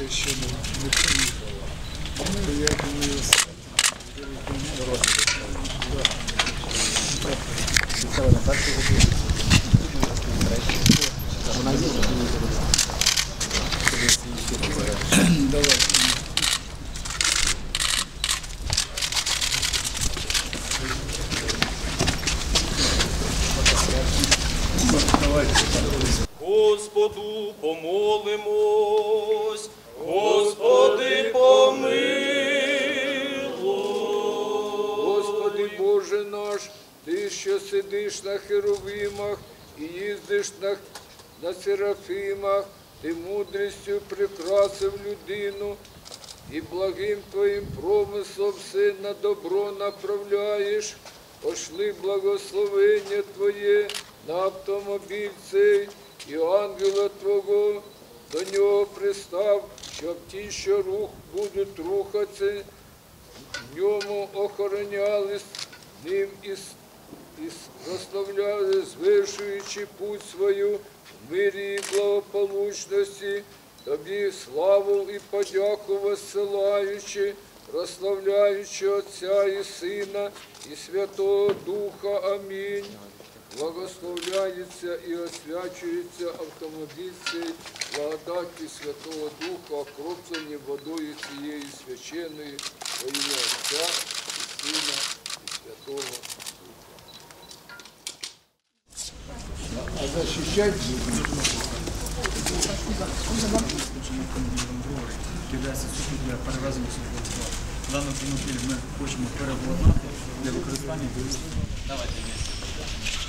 Це ще не, не приїхала. Ну, я думаю, Давай. Господу помолимось, Господи помилуй. Господи Боже наш, Ти, що сидиш на херовимах і їздиш на, на серафимах, ти мудрістю прикрасив людину і благим Твоїм промислом все на добро направляєш. Пошли благословення Твоє на автомобіль цей і ангела Твого до нього пристав, щоб ті, що рух будуть рухатися, в ньому охоронялись ним і, прославляли, звершуючи путь свою в мирі і благополучності, тобі славу і подяку висилаючи, прославляючи Отця і Сина і Святого Духа. Амінь. Благословляється і освячується автомобіль цей благодаті Святого Духа, окроплені водою цієї священної во ім'я Отця і Сина і Святого Духа. А захищати являється сухим для перевезення автомобіль ми хочемо переобладнати для використання бойових.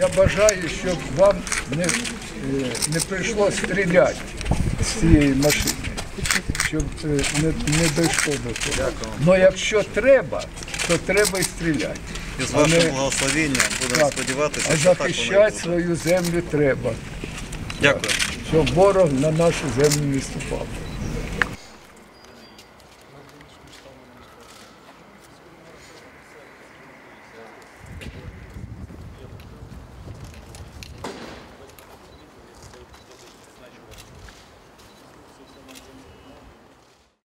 Я бажаю, щоб вам не е, не прийшло стріляти з цієї машини, щоб е, не не дійшло до того. Але якщо треба, то треба і стріляти. І з вашого не... будемо так. сподіватися, а що захищати свою землю треба. Дякую. Щоб ворог на нашу землю не ступав.